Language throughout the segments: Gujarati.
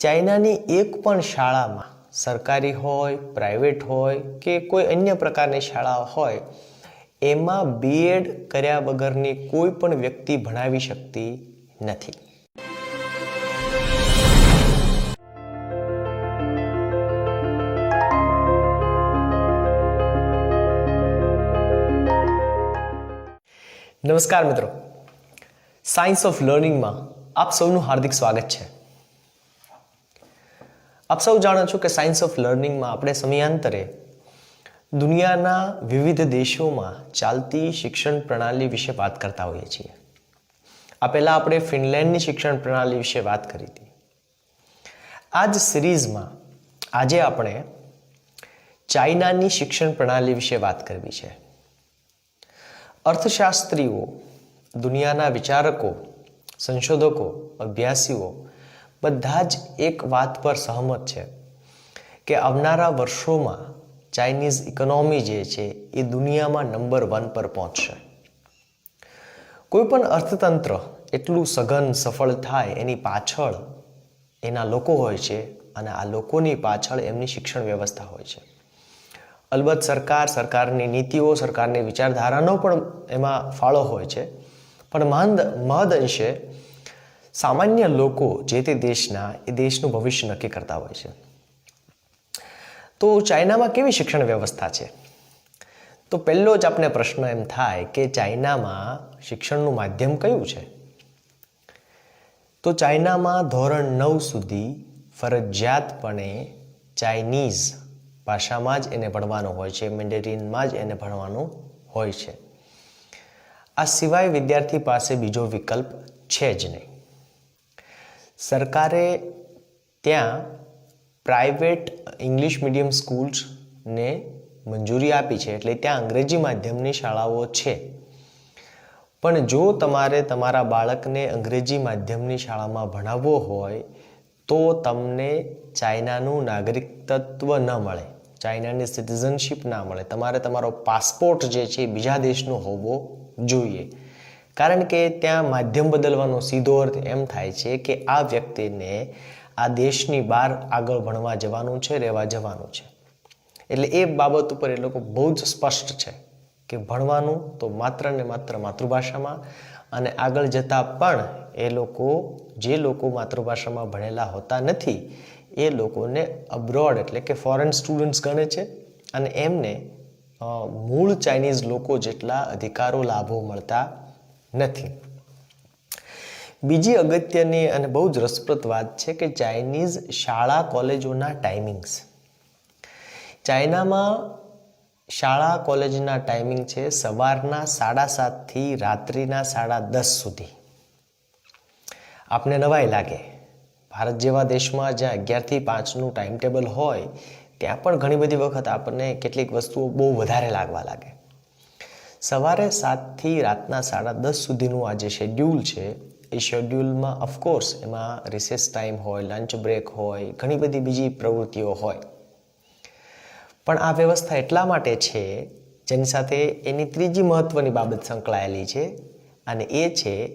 ચાઇનાની એક પણ શાળામાં સરકારી હોય પ્રાઇવેટ હોય કે કોઈ અન્ય પ્રકારની શાળા હોય, એમાં બીએડ કર્યા વગરની કોઈ પણ વ્યક્તિ ભણાવી શકતી નથી. નમસ્કાર મિત્રો. સાયન્સ ઓફ લર્નિંગમાં આપ સૌનું હાર્દિક સ્વાગત છે. આપ સૌ જાણો છો કે સાયન્સ ઓફ લર્નિંગમાં આપણે સમયાંતરે દુનિયાના વિવિધ દેશોમાં ચાલતી શિક્ષણ પ્રણાલી વિશે વાત કરતા હોઈએ છીએ. આ પહેલાં આપણે ફિનલેન્ડની શિક્ષણ પ્રણાલી વિશે વાત કરી હતી. આ જ સિરીઝમાં આજે આપણે ચાઇનાની શિક્ષણ પ્રણાલી વિશે વાત કરવી છે. અર્થશાસ્ત્રીઓ, દુનિયાના વિચારકો, સંશોધકો, અભ્યાસીઓ બધા જ એક વાત પર સહમત છે કે આવનારા વર્ષોમાં ચાઇનીઝ ઇકોનોમી જે છે એ દુનિયામાં નંબર વન પર પહોંચશે. કોઈપણ અર્થતંત્ર એટલું સઘન સફળ થાય એની પાછળ એના લોકો હોય છે અને આ લોકોની પાછળ એમની શિક્ષણ વ્યવસ્થા હોય છે. અલબત્ત સરકાર સરકારની નીતિઓ, સરકારની વિચારધારાનો પણ એમાં ફાળો હોય છે. પણ મહદ મહદ અંશે સામાન્ય લોકો જે તે દેશના, એ દેશનું ભવિષ્ય નક્કી કરતા હોય છે. તો ચાઇનામાં કેવી શિક્ષણ વ્યવસ્થા છે? તો પહેલો જ આપણે પ્રશ્ન એમ થાય કે ચાઇનામાં શિક્ષણનું માધ્યમ કયું છે? તો ચાઇનામાં ધોરણ નવ સુધી ફરજિયાતપણે ચાઇનીઝ ભાષામાં જ એને ભણવાનું હોય છે મેન્ડેરિનમાં જ એને ભણવાનું હોય છે. આ સિવાય વિદ્યાર્થી પાસે બીજો વિકલ્પ છે જ નહીં. સરકારે ત્યાં પ્રાઇવેટ ઇંગ્લિશ મીડિયમ સ્કૂલ્સને મંજૂરી આપી છે. એટલે ત્યાં અંગ્રેજી માધ્યમની શાળાઓ છે. પણ જો તમારે તમારા બાળકને અંગ્રેજી માધ્યમની શાળામાં ભણાવવો હોય, તો તમને ચાઇનાનું નાગરિકત્વ ન મળે. ચાઇનાની સિટીઝનશીપ ના મળે. તમારે તમારો પાસપોર્ટ જે છે બીજા દેશનો હોવો જોઈએ. કારણ કે ત્યાં માધ્યમ બદલવાનો સીધો અર્થ એમ થાય છે કે આ વ્યક્તિને આ દેશની બહાર આગળ ભણવા જવાનું છે, રહેવા જવાનું છે. એટલે એ બાબત ઉપર એ લોકો બહુ જ સ્પષ્ટ છે કે ભણવાનું તો માત્ર ને માત્ર માતૃભાષામાં અને આગળ જતાં પણ એ લોકો, જે લોકો માતૃભાષામાં ભણેલા હોતા નથી, એ લોકોને અબ્રોડ એટલે કે ફોરેન સ્ટુડન્ટ્સ ગણે છે અને એમને મૂળ ચાઇનીઝ લોકો જેટલા અધિકારો, લાભો મળતા નથી. બીજી અગત્યની અને બહુ જ રસપ્રદ વાત છે કે ચાઇનીઝ શાળા કોલેજોના ટાઈમિંગ્સ ચાઇનામાં શાળા કોલેજના ટાઈમિંગ છે સવારના સાડા સાતથી રાત્રિના સાડા દસ સુધી. આપને નવાઈ લાગે. ભારત જેવા દેશમાં જ્યાં અગિયારથી પાંચનું ટાઈમ ટેબલ હોય, ત્યાં પણ ઘણી બધી વખત આપણને કેટલીક વસ્તુઓ બહુ વધારે લાગવા લાગે. સવારે સાતથી રાતના સાડા દસ સુધીનું આ જે શેડ્યુલ છે, એ શેડ્યુલમાં ઓફકોર્સ એમાં રિસેસ ટાઈમ હોય લંચ બ્રેક હોય, ઘણી બધી બીજી પ્રવૃત્તિઓ હોય. પણ આ વ્યવસ્થા એટલા માટે છે, જેની સાથે એની ત્રીજી મહત્વની બાબત સંકળાયેલી છે, અને એ છે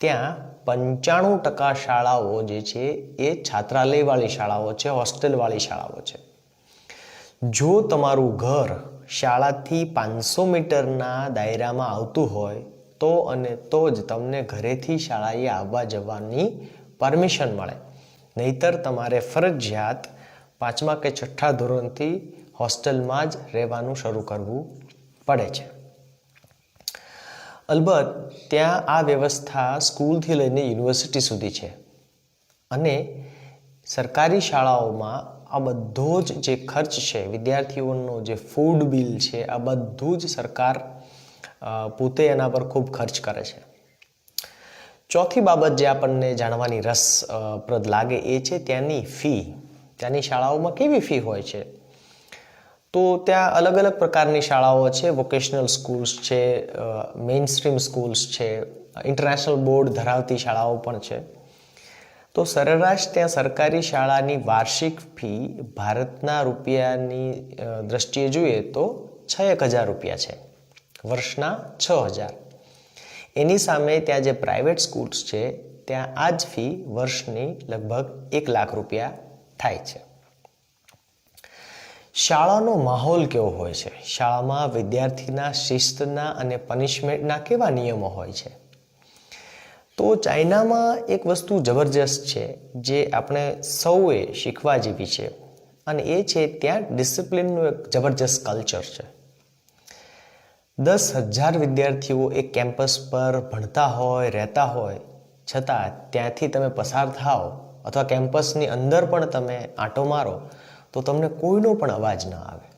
ત્યાં પંચાણું ટકા શાળાઓ જે છે, એ છાત્રાલયવાળી શાળાઓ છે, હોસ્ટેલવાળી શાળાઓ છે. જો તમારું ઘર શાળાથી પાંચસો મીટરના દાયરામાં આવતું હોય તો અને તો જ તમને ઘરેથી શાળાએ આવવા જવાની પરમિશન મળે. નહીતર તમારે ફરજિયાત પાંચમા કે છઠ્ઠા ધોરણથી હોસ્ટેલમાં જ રહેવાનું શરૂ કરવું પડે છે. અલબત્ત, ત્યાં આ વ્યવસ્થા સ્કૂલથી લઈને યુનિવર્સિટી સુધી છે. અને સરકારી શાળાઓમાં આ બધો જ જે ખર્ચ છે, વિદ્યાર્થીઓનો જે ફૂડ બિલ છે, આ બધું જ સરકાર પોતે એના પર ખૂબ ખર્ચ કરે છે. ચોથી બાબત જે આપણને જાણવાની રસપ્રદ લાગે એ છે ત્યાંની ફી ત્યાંની શાળાઓમાં કેવી ફી હોય છે? તો ત્યાં અલગ અલગ પ્રકારની શાળાઓ છે વોકેશનલ સ્કૂલ્સ છે મેઇન સ્ટ્રીમ સ્કૂલ્સ છે ઇન્ટરનેશનલ બોર્ડ ધરાવતી શાળાઓ પણ છે. તો સરેરાશ ત્યાં સરકારી શાળાની વાર્ષિક ફી ભારતના રૂપિયાની દ્રષ્ટિએ જોઈએ તો છ એક હજાર રૂપિયા છે. વર્ષના છ હજાર. એની સામે ત્યાં જે પ્રાઇવેટ સ્કૂલ્સ છે, ત્યાં આ જ ફી વર્ષની લગભગ એક લાખ રૂપિયા થાય છે. શાળાનો માહોલ કેવો હોય છે? શાળામાં વિદ્યાર્થીના શિસ્તના અને પનિશમેન્ટના કેવા નિયમો હોય છે? તો ચાઇનામાં એક વસ્તુ જબરજસ્ત છે જે આપણે સૌએ શીખવા જેવી છે અને એ છે ત્યાં ડિસિપ્લિનનું એક જબરજસ્ત કલ્ચર છે. દસ હજાર વિદ્યાર્થીઓ એક કેમ્પસ પર ભણતા હોય, રહેતા હોય, છતાં ત્યાંથી તમે પસાર થાઓ અથવા કેમ્પસની અંદર પણ તમે આંટો મારો તો તમને કોઈનો પણ અવાજ ન આવે.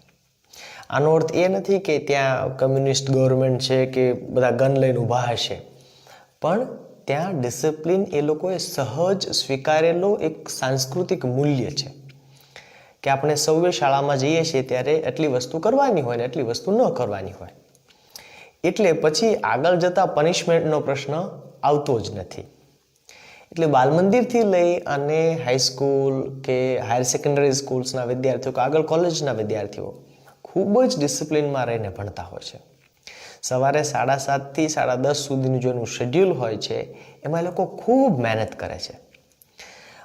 આનો અર્થ એ નથી કે ત્યાં કમ્યુનિસ્ટ ગવર્મેન્ટ છે કે બધા ગન લઈને ઊભા હશે. પણ ત્યાં ડિસિપ્લિન એ લોકોએ સહજ સ્વીકારેલો એક સાંસ્કૃતિક મૂલ્ય છે. કે આપણે સૌએ શાળામાં જઈએ છીએ ત્યારે એટલી વસ્તુ કરવાની હોય ને એટલી વસ્તુ ન કરવાની હોય. એટલે પછી આગળ જતા પનિશમેન્ટનો પ્રશ્ન આવતો જ નથી. એટલે બાલમંદિરથી લઈ અને હાઈસ્કૂલ કે હાયર સેકન્ડરી સ્કૂલ્સના વિદ્યાર્થીઓ કે આગળ કોલેજના વિદ્યાર્થીઓ ખૂબ જ ડિસિપ્લિનમાં રહીને ભણતા હોય છે. સવારે સાડા સાતથી સાડા દસ સુધીનું જો એનું શેડ્યુલ હોય છે, એમાં એ લોકો ખૂબ મહેનત કરે છે.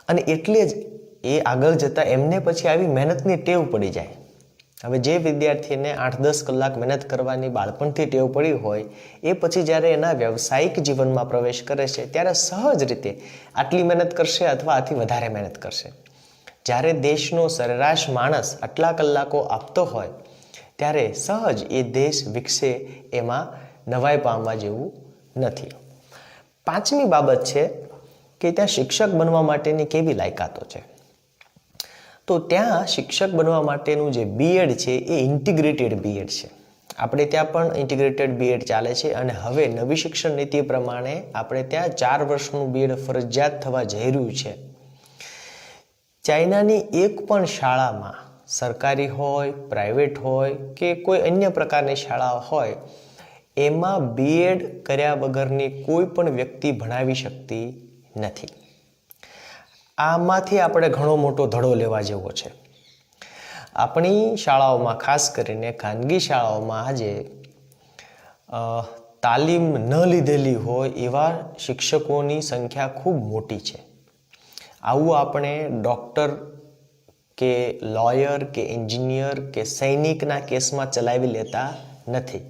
અને એટલે જ એ આગળ જતાં એમને પછી આવી મહેનતની ટેવ પડી જાય. હવે જે વિદ્યાર્થીને આઠ દસ કલાક મહેનત કરવાની બાળપણથી ટેવ પડી હોય, એ પછી જ્યારે એના વ્યવસાયિક જીવનમાં પ્રવેશ કરે છે, ત્યારે સહજ રીતે આટલી મહેનત કરશે અથવા આથી વધારે મહેનત કરશે. જ્યારે દેશનો સરેરાશ માણસ આટલા કલાકો આપતો હોય ત્યારે સહજ એ દેશ વિકસે એમાં નવાઈ પામવા જેવું નથી. પાંચમી બાબત છે કે ત્યાં શિક્ષક બનવા માટેની કેવી લાયકાતો છે? તો ત્યાં શિક્ષક બનવા માટેનું જે બીએડ છે એ ઇન્ટિગ્રેટેડ બીએડ છે. આપણે ત્યાં પણ ઇન્ટિગ્રેટેડ બીએડ ચાલે છે અને હવે નવી શિક્ષણ નીતિ પ્રમાણે આપણે ત્યાં ચાર વર્ષનું બીએડ ફરજિયાત થવા જઈ રહ્યું છે. ચાઇનાની એક પણ શાળામાં સરકારી હોય પ્રાઇવેટ હોય કે કોઈ અન્ય પ્રકારની શાળા હોય, એમાં બીએડ કર્યા વગરની કોઈ પણ વ્યક્તિ ભણાવી શકતી નથી. આમાંથી આપણે ઘણો મોટો ધડો લેવા જેવો છે. આપણી શાળાઓમાં ખાસ કરીને ખાનગી શાળાઓમાં આજે તાલીમ ન લીધેલી હોય એવા શિક્ષકોની સંખ્યા ખૂબ મોટી છે. આવું આપણે ડૉક્ટર કે લોયર કે એન્જિનિયર કે સૈનિકના કેસમાં ચલાવી લેતા નથી.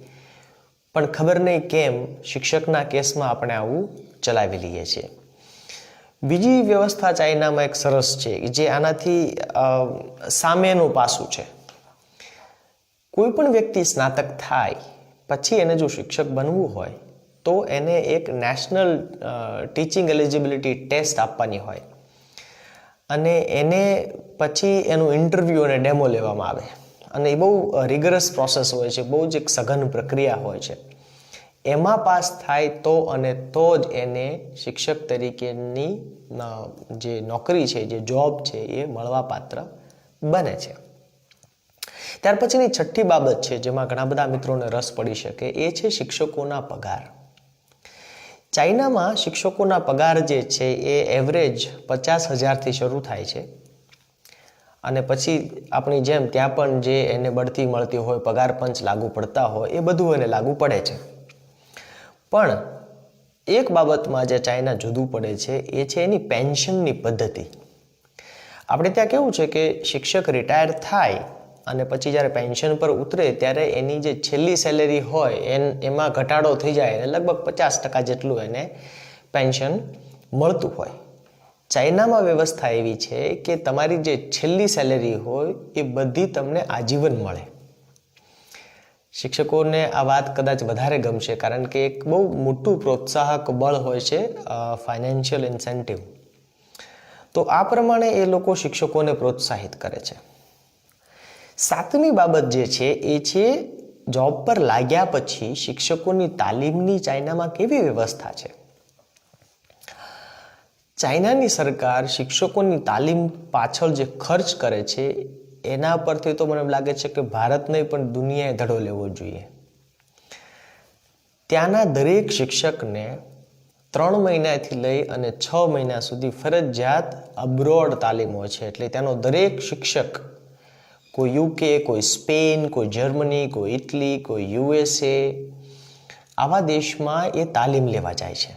પણ ખબર નહીં કેમ શિક્ષકના કેસમાં આપણે આવું ચલાવી લઈએ છીએ. બીજી વ્યવસ્થા ચાઇનામાં એક સરસ છે જે આનાથી સામેનું પાસું છે. કોઈ પણ વ્યક્તિ સ્નાતક થાય, પછી એને જો શિક્ષક બનવું હોય, તો એને એક નેશનલ ટીચિંગ એલિજિબિલિટી ટેસ્ટ આપવાની હોય. અને એને પછી એનું ઇન્ટરવ્યૂ અને ડેમો લેવામાં આવે. અને એ બહુ રિગરસ પ્રોસેસ હોય છે, બહુ જ એક સઘન પ્રક્રિયા હોય છે. એમાં પાસ થાય તો અને તો જ એને શિક્ષક તરીકેની જે નોકરી છે, જે જોબ છે, એ મળવાપાત્ર બને છે. ત્યાર પછીની છઠ્ઠી બાબત છે, જેમાં ઘણા બધા મિત્રોને રસ પડી શકે, એ છે શિક્ષકોના પગાર. ચાઇનામાં શિક્ષકોના પગાર જે છે એ એવરેજ પચાસ હજારથી શરૂ થાય છે. અને પછી આપણી જેમ ત્યાં પણ જે એને બઢતી મળતી હોય, પગાર પંચ લાગુ પડતા હોય, એ બધું એને લાગુ પડે છે. પણ એક બાબતમાં જે ચાઇના જુદું પડે છે એ છે એની પેન્શનની પદ્ધતિ. આપણે ત્યાં કેવું છે કે શિક્ષક રિટાયર થાય અને પછી જ્યારે પેન્શન પર ઉતરે ત્યારે એની જે છેલ્લી સેલેરી હોય એન, એમાં ઘટાડો થઈ જાય અને લગભગ પચાસ ટકા જેટલું એને પેન્શન મળતું હોય. ચાઇનામાં વ્યવસ્થા એવી છે કે તમારી જે છેલ્લી સેલેરી હોય એ બધી તમને આજીવન મળે. શિક્ષકોને આ વાત કદાચ વધારે ગમશે કારણ કે એક બહુ મોટું પ્રોત્સાહક બળ હોય છે ફાઇનાન્શિયલ ઇન્સેન્ટિવ તો આ પ્રમાણે એ લોકો શિક્ષકોને પ્રોત્સાહિત કરે છે. સાતમી બાબત જે છે એ છે જોબ પર લાગ્યા પછી શિક્ષકોની તાલીમની ચાઇનામાં કેવી વ્યવસ્થા છે? ચાઇનાની સરકાર શિક્ષકોની તાલીમ પાછળ જે ખર્ચ કરે છે, એના પરથી તો મને લાગે છે કે ભારતને પણ દુનિયાએ ધડો લેવો જોઈએ. ત્યાંના દરેક શિક્ષકને ત્રણ મહિનાથી લઈ અને છ મહિના સુધી ફરજિયાત અબ્રોડ તાલીમ હોય છે, એટલે ત્યાંનો દરેક શિક્ષક કોઈ યુકે કોઈ સ્પેન કોઈ જર્મની કોઈ ઇટલી કોઈ યુએસએ આવા દેશમાં એ તાલીમ લેવા જાય છે.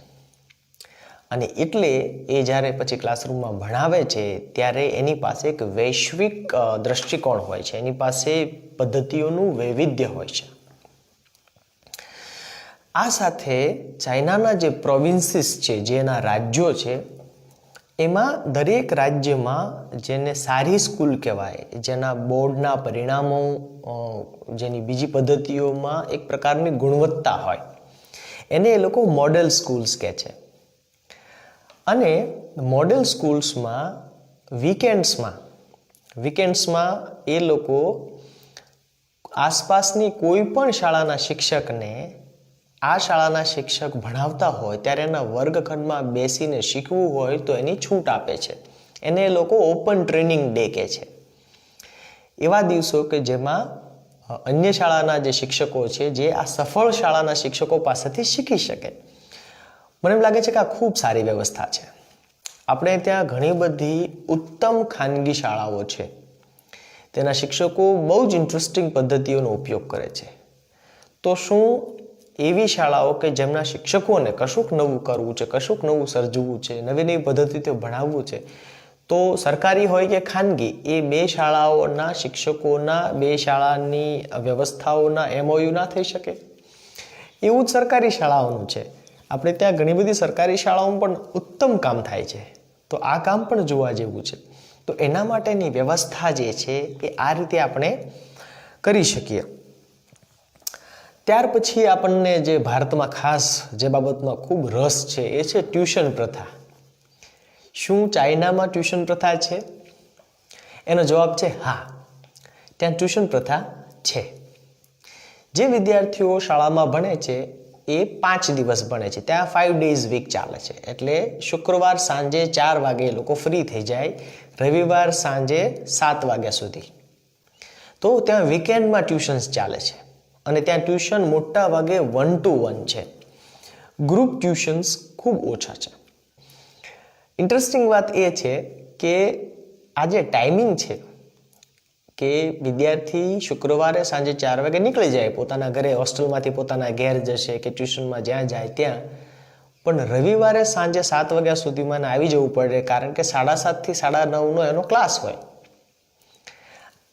અને એટલે એ જ્યારે પછી ક્લાસરૂમમાં ભણાવે છે, ત્યારે એની પાસે એક વૈશ્વિક દ્રષ્ટિકોણ હોય છે. એની પાસે પદ્ધતિઓનું વૈવિધ્ય હોય છે. આ સાથે ચાઇનાના જે પ્રોવિન્સીસ છે, જે એના રાજ્યો છે એમાં દરેક રાજ્યમાં જેને સારી સ્કૂલ કહેવાય, જેના બોર્ડના પરિણામો જેની બીજી પદ્ધતિઓમાં એક પ્રકારની ગુણવત્તા હોય, એને એ લોકો મોડેલ સ્કૂલ્સ કહે છે. અને મોડેલ સ્કૂલ્સમાં વીકેન્ડ્સમાં વીકેન્ડ્સમાં એ લોકો આસપાસની કોઈ પણ શાળાના શિક્ષકને આ શાળાના શિક્ષક ભણાવતા હોય ત્યારે એના વર્ગખંડમાં બેસીને શીખવું હોય તો એની છૂટ આપે છે. એને એ લોકો ઓપન ટ્રેનિંગ ડે કહે છે. એવા દિવસો કે જેમાં અન્ય શાળાના જે શિક્ષકો છે, જે આ સફળ શાળાના શિક્ષકો પાસેથી શીખી શકે. મને એમ લાગે છે કે આ ખૂબ સારી વ્યવસ્થા છે. આપણે ત્યાં ઘણી બધી ઉત્તમ ખાનગી શાળાઓ છે. તેના શિક્ષકો બહુ જ ઇન્ટરેસ્ટિંગ પદ્ધતિઓનો ઉપયોગ કરે છે. તો શું એવી શાળાઓ કે જેમના શિક્ષકોને કશુંક નવું કરવું છે, કશુંક નવું સર્જવું છે નવી નવી પદ્ધતિથી ભણાવવું છે, તો સરકારી હોય કે ખાનગી, એ બે શાળાઓના શિક્ષકોના, બે શાળાની વ્યવસ્થાઓના એમઓયુ ના થઈ શકે? એવું જ સરકારી શાળાઓનું છે. આપણે ત્યાં ઘણી બધી સરકારી શાળાઓમાં પણ ઉત્તમ કામ થાય છે. તો આ કામ પણ જોવા જેવું છે. તો એના માટેની વ્યવસ્થા જે છે, એ આ રીતે આપણે કરી શકીએ. ત્યાર પછી આપણને જે ભારતમાં ખાસ જે બાબતમાં ખૂબ રસ છે, એ છે ટ્યુશન પ્રથા. શું ચાઇનામાં ટ્યુશન પ્રથા છે? એનો જવાબ છે, હા. ત્યાં ટ્યુશન પ્રથા છે. જે વિદ્યાર્થીઓ શાળામાં ભણે છે, એ પાંચ દિવસ ભણે છે. ત્યાં ફાઇવ ડેઝ વીક ચાલે છે. એટલે શુક્રવાર સાંજે ચાર વાગે એ લોકો ફ્રી થઈ જાય, રવિવાર સાંજે સાત વાગ્યા સુધી. તો ત્યાં વીકેન્ડમાં ટ્યુશન્સ ચાલે છે. અને ત્યાં ટ્યુશન મોટા ભાગે વન ટુ વન છે. ગ્રુપ ટ્યુશન્સ ખૂબ ઓછા છે. ઇન્ટરેસ્ટિંગ વાત એ છે કે આ જે ટાઈમિંગ છે કે વિદ્યાર્થી શુક્રવારે સાંજે ચાર વાગે નીકળી જાય, પોતાના ઘરે હોસ્ટેલમાંથી પોતાના ઘેર જશે કે ટ્યુશનમાં જ્યાં જાય ત્યાં, પણ રવિવારે સાંજે સાત વાગ્યા સુધીમાં આવી જવું પડે, કારણ કે સાડા સાતથી સાડા નવનો એનો ક્લાસ હોય.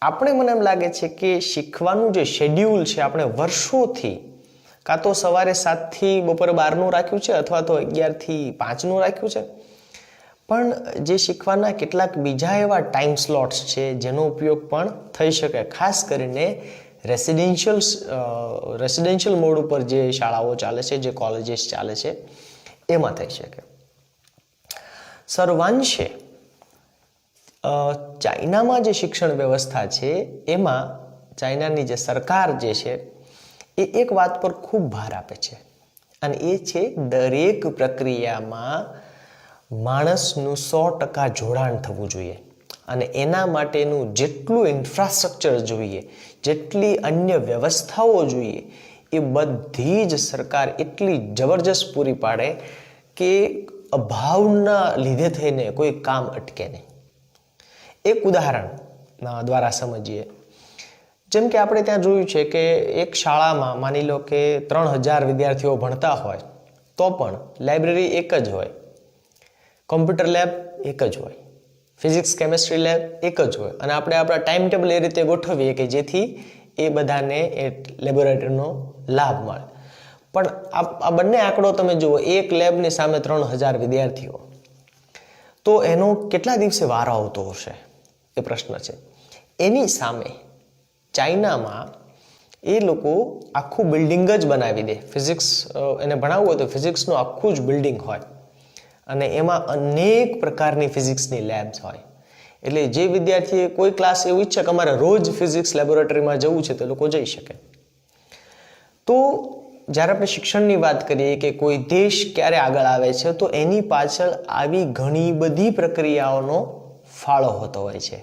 આપણે મને એમ લાગે છે કે શીખવાનું જે શેડ્યુલ છે આપણે વર્ષોથી, કાં તો સવારે સાતથી બપોરે બારનું રાખ્યું છે અથવા તો અગિયારથી પાંચનું રાખ્યું છે. પણ જે શીખવાના કેટલાક બીજા એવા ટાઈમ સ્લોટ્સ છે જેનો ઉપયોગ પણ થઈ શકે, ખાસ કરીને રેસિડેન્શિયલ રેસિડેન્શિયલ મોડ ઉપર જે શાળાઓ ચાલે છે, જે કોલેજીસ ચાલે છે, એમાં થઈ શકે. સર્વાંશે ચાઇનામાં જે શિક્ષણ વ્યવસ્થા છે, એમાં ચાઇનાની જે સરકાર જે છે, એ એક વાત પર ખૂબ ભાર આપે છે. અને એ છે દરેક પ્રક્રિયામાં માણસનું સો ટકા જોડાણ થવું જોઈએ. અને એના માટેનું જેટલું ઇન્ફ્રાસ્ટ્રક્ચર જોઈએ, જેટલી અન્ય વ્યવસ્થાઓ જોઈએ, એ બધી જ સરકાર એટલી જબરજસ્ત પૂરી પાડે કે અભાવના લીધે થઈને કોઈ કામ અટકે નહીં. એક ઉદાહરણ દ્વારા સમજીએ. જેમ કે આપણે ત્યાં જોયું છે કે એક શાળામાં માની લો કે ત્રણ હજાર વિદ્યાર્થીઓ ભણતા હોય, તો પણ લાઇબ્રેરી એક જ હોય, કોમ્પ્યુટર લેબ એક જ હોય, ફિઝિક્સ કેમેસ્ટ્રી લેબ એક જ હોય. અને આપણે આપણા ટાઈમ ટેબલ એ રીતે ગોઠવીએ કે જેથી એ બધાને એ લેબોરેટરીનો લાભ મળે. પણ આ બંને આંકડો તમે જુઓ, એક લેબની સામે ત્રણ હજાર વિદ્યાર્થીઓ, તો એનો કેટલા દિવસે વારો આવતો હશે? એ પ્રશ્ન છે. એની સામે ચાઇનામાં એ લોકો આખું બિલ્ડિંગ જ બનાવી દે. ફિઝિક્સ એને ભણાવવું હોય તો ફિઝિક્સનું આખું જ બિલ્ડિંગ હોય. અને એમાં અનેક પ્રકારની ફિઝિક્સની લેબ્સ હોય. એટલે જે વિદ્યાર્થીએ કોઈ ક્લાસ એવું ઈચ્છે કે અમારે રોજ ફિઝિક્સ લેબોરેટરીમાં જવું છે તો લોકો જઈ શકે. તો જ્યારે આપણે શિક્ષણની વાત કરીએ કે કોઈ દેશ ક્યારે આગળ આવે છે તો એની પાછળ આવી ઘણી બધી પ્રક્રિયાઓનો ફાળો હોતો હોય છે.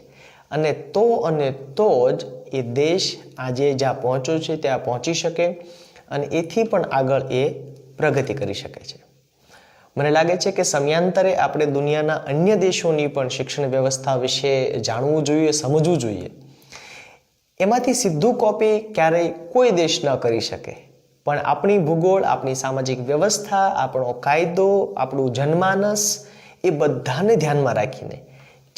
અને તો અને તો જ એ દેશ આજે જ્યાં પહોંચ્યો છે ત્યાં પહોંચી શકે અને એથી પણ આગળ એ પ્રગતિ કરી શકે છે. મને લાગે છે કે સમયાંતરે આપણે દુનિયાના અન્ય દેશોની પણ શિક્ષણ વ્યવસ્થા વિશે જાણવું જોઈએ, સમજવું જોઈએ. એમાંથી સીધું કોપી ક્યારેય કોઈ દેશ ન કરી શકે. પણ આપણી ભૂગોળ, આપણી સામાજિક વ્યવસ્થા, આપણો કાયદો, આપણું જનમાનસ એ બધાને ધ્યાનમાં રાખીને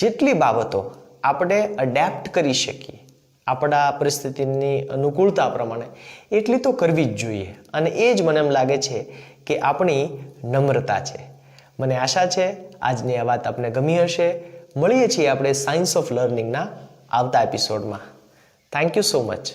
જેટલી બાબતો આપણે અડેપ્ટ કરી શકીએ, આપણા પરિસ્થિતિની અનુકૂળતા પ્રમાણે, એટલી તો કરવી જ જોઈએ. અને એ જ મને એમ લાગે છે કે આપણી નમ્રતા છે. મને આશા છે આજની આ વાત આપને ગમી હશે. મળીએ છીએ આપણે સાયન્સ ઓફ લર્નિંગના આવતા એપિસોડમાં થેન્ક યુ સો મચ